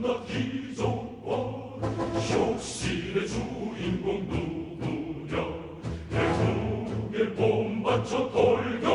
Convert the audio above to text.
나 기존 원. 혁신의 주인공 누구냐? 대국에 본받쳐 돌격.